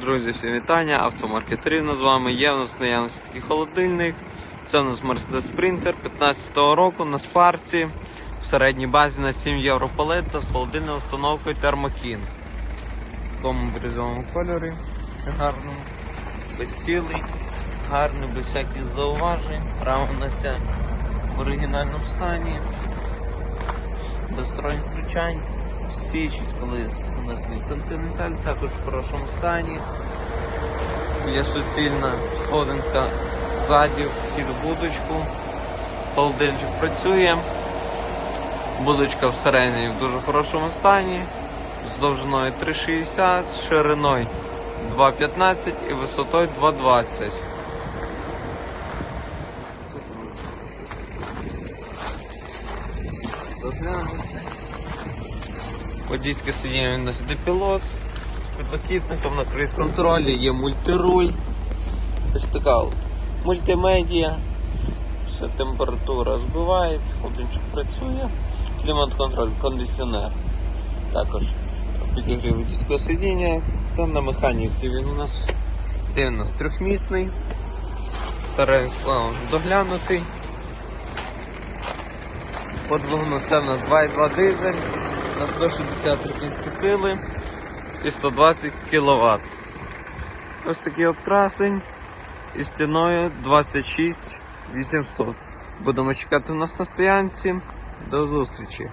Друзі, всім вітання, автомаркетерівна з вами є. У нас в наявності такий холодильник. Це у нас Mercedes Sprinter 15-го року на спарці. В середній базі на 7 євро палета з холодильною установкою Thermokin. В такому бірюзовому кольорі. Гарному, безцілий, гарний, без всяких зауважень. Рама у нас вся в оригінальному стані. Без включань. У нас є континенталь, також в хорошому стані. Є суцільна сходинка ззаді, вхід в будочку. Холодильничок працює. Будочка всередині в дуже хорошому стані. З довжиною 3,60, з шириною 2,15 і висотою 2,20. Тут у нас. Водійське сидіння у нас де пілот з підлокітником на круїз контролі, є мультируль. Ось така мультимедія. Все температура збивається, холодильничок працює, клімат-контроль, кондиціонер. Також підігрів водійського сидіння. Та на механіці він у нас де у нас трьохмісний, склад доглянутий. По двигуну це в нас 2,2 дизель на 160 кінські сили і 120 кВт. Ось такий от красень і стіною 26 800. Будемо чекати у нас на стоянці. До зустрічі!